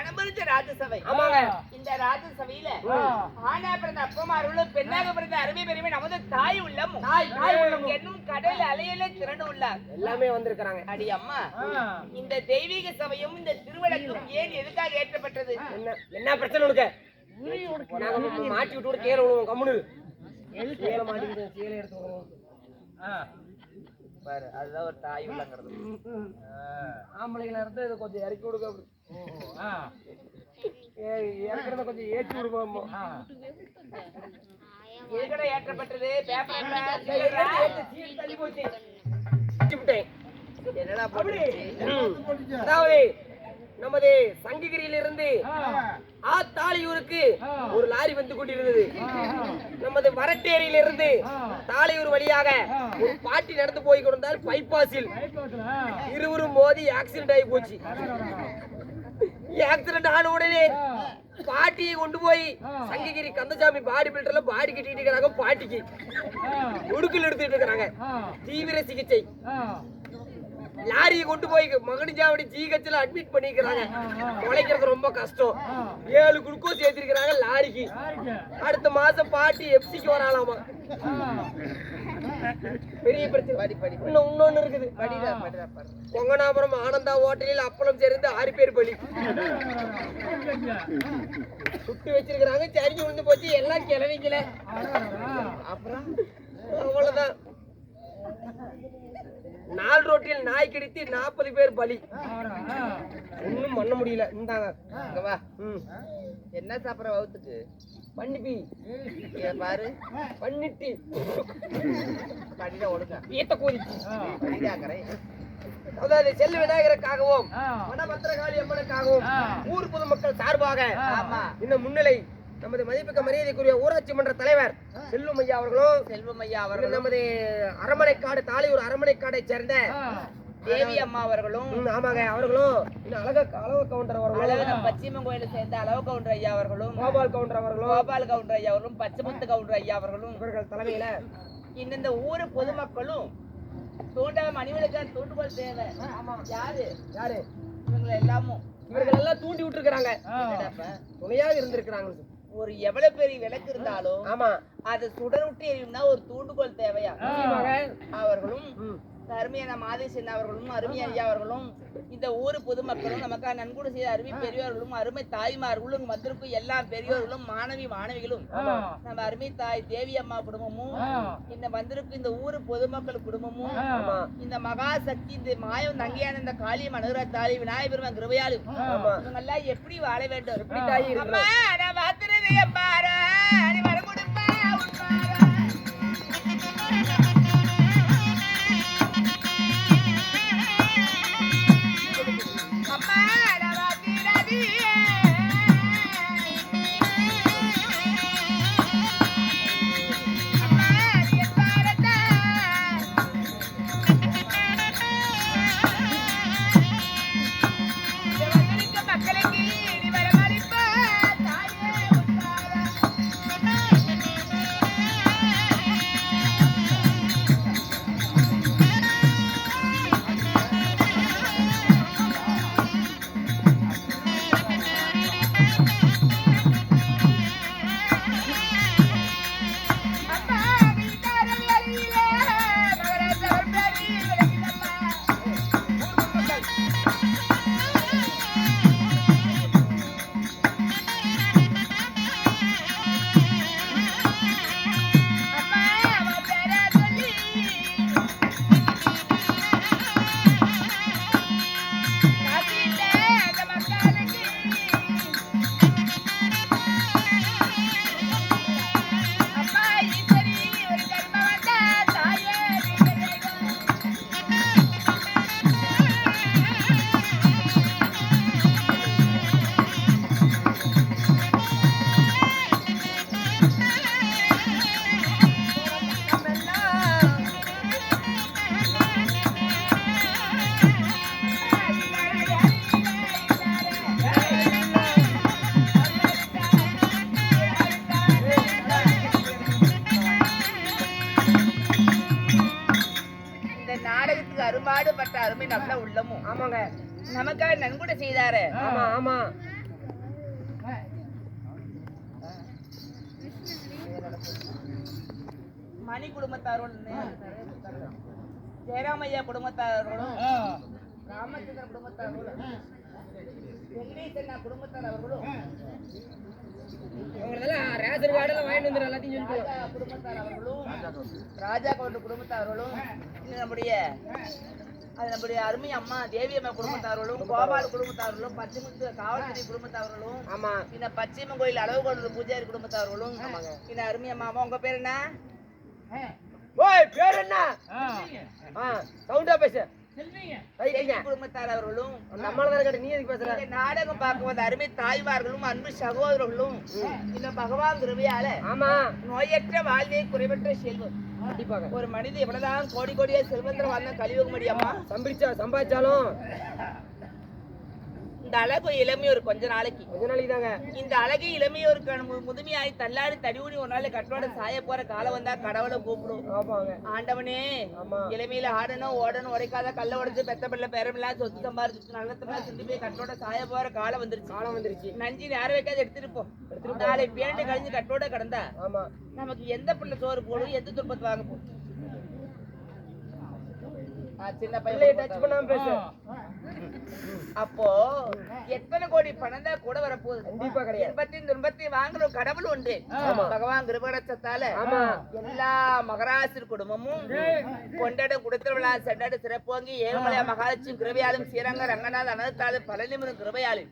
கணபரிச்ச ராஜசபை. ஆமாங்க. இந்த ராஜசபையில. ஆனா பிறந்த அப்பமார்களும் பெண்ணாக பிறந்த அருமை பெருமை நமது தாய். என்னும் கடல் அலையில திரண்டு உள்ளார். எல்லாமே வந்திருக்கிறாங்க. அடி அம்மா இந்த தெய்வீக சபையும் இந்த திருவிளக்கும் ஏன் எதுக்காக ஏற்றப்பட்டது? என்ன என்ன பிரச்சனை உனக்கு? மாட்டி விட்டு கூட கீழே விழுவோம் கம்முனு. கீழே கீழே எடுத்து விடுவோம் பாரு அதுதான் ஒரு தாய் உள்ளங்கிறது. ஆம்பளைங்களா இருந்தா இதை கொஞ்சம் இறக்கி ஏய், இறக்குறத கொஞ்சம் ஏற்றி விடுவோம் எதுக்கட ஏற்றப்பட்டது? பேப்பர் தள்ளி போச்சு. விட்டேன் என்னடா போட்டு. அதாவது நமது சங்ககிரியிலிருந்து ஆத்தாளியூருக்கு ஒரு லாரி வந்து கொண்டிருந்தது. நமது வரட்டேரியிலிருந்து தாளியூர் வழியாக ஒரு பாட்டி நடந்து போய் கொண்டிருந்தால் பைபாஸில் இருவரும் மோதி ஆக்சிடென்ட் ஆகி போச்சு. ஆக்சிடென்ட் ஆன உடனே பாட்டியை கொண்டு போய் சங்ககிரி கந்தசாமி பாடி பில்டர்ல பாடி கட்டிட்டு இருக்கிறாங்க பாட்டிக்கு. உடுக்கல் எடுத்துட்டு இருக்கிறாங்க. தீவிர சிகிச்சை. லாரியை கொண்டு போய் மகனிஜாவடி ஜிஹெச்ல அட்மிட் பண்ணிக்கிறாங்க. உழைக்கிறது ரொம்ப கஷ்டம். ஏழு குளுக்கோஸ் ஏத்திருக்கிறாங்க லாரிக்கு. அடுத்த மாசம் பாட்டி எப்சிக்கு வராலாமா பெரிய பிரச்சனை. படி இன்னும் இன்னொன்னு இருக்குது. கொங்கனாபுரம் ஆனந்தா ஹோட்டலில் அப்பளம் சேர்ந்து ஆறு பேர் பலி. சுட்டு வச்சிருக்கிறாங்க. சரிஞ்சு விழுந்து போச்சு. எல்லாம் கிளவிக்கல அப்புறம் அவ்வளவுதான். நாள் ரோட்டில் நாய் கடித்து நாற்பது பேர் பலி. ஒண்ணும் பண்ண முடியல. இந்தாங்க. வா. ம். என்ன சாப்பிடுற வகுத்துக்கு பண்ணிப்பி. பாரு. பண்ணிட்டு. படிடா ஒழுங்கா. ஈத்த கோரிச்சு படிடாக்கறே அதாவது செல்ல விநாயகருக்காகவும் வனபத்திரகாளி அம்மனுக்காகவும் ஊர் பொதுமக்கள் சார்பாக. இந்த முன்னிலை நமது மதிப்புக்க மரியாதைக்குரிய ஊராட்சி மன்ற தலைவர் செல்லும் ஐயா அவர்களும் செல்வம் ஐயா அவர்களும் நமது அரமனைக்காடு தாலியூர் அரமனைக்காடை சேர்ந்த தேவி அம்மா அவர்களும் ஆமாங்க அவர்களும் இன்னும் அழக அளவு கவுண்டர் அவர்களும் பச்சிமன் கோயிலை சேர்ந்த அளவு கவுண்டர் ஐயா அவர்களும் கோபால் கவுண்டர் அவர்களும் கோபால் கவுண்டர் ஐயா அவர்களும் பச்சைமுத்து கவுண்டர் ஐயா அவர்களும். இவர்கள் தலைமையில இந்த ஊரு பொதுமக்களும் தூண்ட மணிவளுக்கு தூண்டுகோல் தேவை. யாரு? யாரு? இவங்க எல்லாமும் இவர்கள் எல்லாம் தூண்டி விட்டுருக்காங்க? துணையாக இருந்திருக்கிறாங்க. ஒரு எவ்வளவு பெரிய விளக்கு இருந்தாலும் ஆமா அது சுடர் விட்டு எரியும்னா ஒரு தூண்டுகோல் தேவையா. அவர்களும். அருமையான மாதேசன் அவர்களும் அருமை ஐயா அவர்களும் இந்த ஊர் பொதுமக்களும் நமக்காக நன்கொடை செய்த அருமை பெரியவர்களும் அருமை தாய்மார்களும் வந்திருக்கும் எல்லா பெரியவர்களும் மாணவி மாணவிகளும். நம்ம அருமை தாய் தேவி அம்மா குடும்பமும் இந்த வந்திருக்கும் இந்த ஊர் பொதுமக்கள் குடும்பமும் இந்த மகாசக்தி இந்த மாயம் தங்கையான இந்த காளியம் அனுகிற தாலி விநாயகர் பெருமான் கிருபையாளு இவங்க எல்லாம் எப்படி வாழ வேண்டும்? எப்படி தாயி? அம்மா நான் நமக்காக நன்கூட செய்தாரு. ஆமா ஆமா. மணி குடும்பத்தாரோட ஜெயராமையா குடும்பத்தாரோட ராமச்சந்திரன் குடும்பத்தாரோட வெங்கடேசன் குடும்பத்தார் அவர்களும் ரேஷன் கார்டெல்லாம் வாங்கிட்டு குடும்பத்தார் அவர்களும் ராஜா கவுண்ட் குடும்பத்தார் நம்முடைய அது நம்முடைய அருமை அம்மா தேவி அம்மா குடும்பத்தார்களும் கோபால் குடும்பத்தார்களும் பச்சைமுத்து காவல்துறை குடும்பத்தார்களும் ஆமா. இந்த பச்சைமன் கோயில் அளவு கொண்டு பூஜாரி குடும்பத்தார்களும் இந்த அருமை அம்மா அம்மா உங்க பேர் என்ன? ஓய் பேர் என்ன? சவுண்டா பேசு. குடும்பத்தார் அவர்களும் அந்த அம்மால தானே கேட்ட நீ எதுக்கு பேசுற? இந்த நாடகம் பார்க்கும் வந்த அருமை தாய்மார்களும் அன்பு சகோதரர்களும் இந்த பகவான் கிருபையால ஆமா. நோயற்ற வாழ்வே குறைவற்ற செல்வம். கண்டிப்பாக. ஒரு மனிதன் எவ்வளவுதான் கோடி கோடியா செல்வந்தர் வாழ்ந்த கலியுக முடியாமா? சம்பிடிச்சா சம்பாதிச்சாலும். இந்த அழகு இளமை ஒரு கொஞ்ச நாளைக்கு. கொஞ்ச நாளைக்கு தாங்க இந்த அழகு இளமை ஒரு கண் மு- முதுமையாய் தள்ளாடி தடிவுடி ஒரு நாள் கட்டோட சாய போற காலம் வந்தா கடவுளை கூப்பிடும். ஆண்டவனே இளமையில ஆடணும் ஓடணும் உடைக்காத கல்ல உடைச்சு பெத்த பிள்ளை பேரமில்லாம் சொத்து சம்பாரிச்சு நல்லத்தெல்லாம் சிந்தி போய் கட்டோட சாய போற காலம் வந்துருச்சு. காலம் வந்துருச்சு. நஞ்சு நேரம் வைக்காத எடுத்துட்டு போ. நாளை பேண்டு கழிஞ்சு கட்டோட கிடந்தா நமக்கு எந்த பிள்ளை சோறு போடும் எந்த துன்பத்தை வாங்க போடும்? அப்போ எத்தனை கோடி பணம் தான் கூட வரப்போகுது. கண்டிப்பா கிடையாது. இன்பத்தின் துன்பத்தையும் வாங்குற ஒரு கடவுள் உண்டு. ஆமா. பகவான் கிருபகரத்தால ஆமா. எல்லா மகராசிர் குடும்பமும் கொண்டாட குடுத்திரவிழா செண்டாடு சிறப்போங்கி ஏழுமலையா மகாலட்சுமி கிருபையாலும் ஸ்ரீரங்க ரங்கநாத அனந்தாலும் பழனிமுருகன் கிருபையாலும்.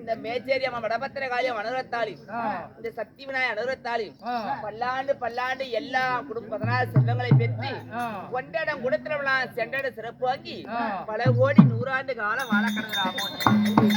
இந்த மேச்சேரி அம்மா வடபத்திர காளியம் அனுரத்தாளி இந்த சக்தி விநாயகர் அனுரத்தாளி பல்லாண்டு பல்லாண்டு எல்லா குடும்ப பதினாறு செல்வங்களை பெற்று கொண்டாடம் குடுத்திரவிழா செண்டாடு சிறப்பு வாங்கி பல கோடி நூறாண்டு காலம் வாழ கடந்தாமோ